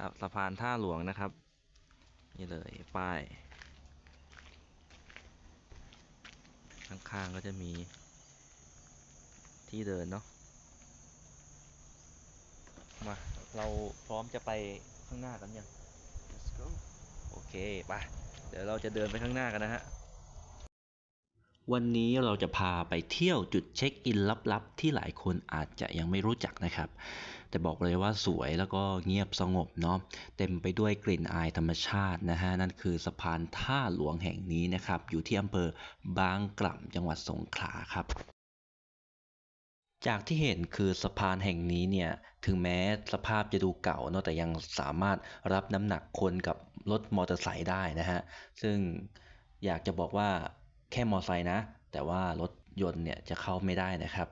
ท่าสะพานท่าหลวงนะครับ นี่เลยป้าย ข้างๆก็จะมีที่เดินเนาะมาเราพร้อมจะไปข้างหน้ากันยัง Let's go โอเค ไป เดี๋ยวเราจะเดินไปข้างหน้ากันนะฮะ วันนี้เราจะพาไปเที่ยวจุดเช็คอินลับๆ ที่หลายคนอาจจะยังไม่รู้จักนะครับ แต่บอกเลยว่าสวยแล้วก็เงียบสงบเนาะเต็มไปด้วยกลิ่นอายธรรมชาตินะฮะนั่นคือสะพานท่าหลวงแห่งนี้นะครับ อยู่ที่อำเภอบางกล่ำจังหวัดสงขลาครับจากที่เห็นคือสะพานแห่งนี้เนี่ยถึงแม้สภาพจะดูเก่าเนาะแต่ยังสามารถรับน้ำหนักคนกับรถมอเตอร์ไซค์ได้นะฮะซึ่งอยากจะบอกว่า แค่มอไซค์นะ แต่ว่ารถยนต์เนี่ยจะเข้าไม่ได้นะครับ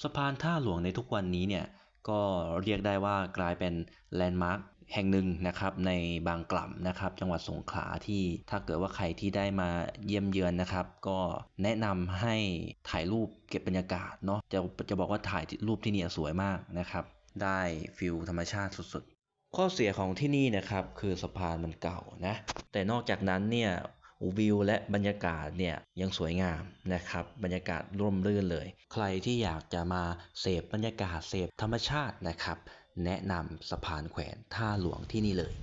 สะพานท่าหลวงในทุกวันนี้เนี่ยก็เรียกได้ว่ากลายเป็นแลนด์มาร์คแห่งหนึ่งนะครับในบางกล่ำนะครับจังหวัดสงขลาที่ถ้าเกิดว่าใครที่ได้มาเยี่ยมเยือนนะครับ ก็แนะนำให้ถ่ายรูปเก็บบรรยากาศเนาะจะจะบอกว่าถ่ายรูปที่นี่สวยมากนะครับได้ฟิลธรรมชาติสุดๆ ข้อเสียของที่นี่นะครับคือสะพานมันเก่านะแต่นอกจากนั้นเนี่ย วิวและบรรยากาศเนี่ยยังสวยงามนะครับบรรยากาศร่มรื่นเลย ใครที่อยากจะมาเสพบรรยากาศเสพธรรมชาตินะครับ แนะนำสะพานแขวนท่าหลวงที่นี่เลย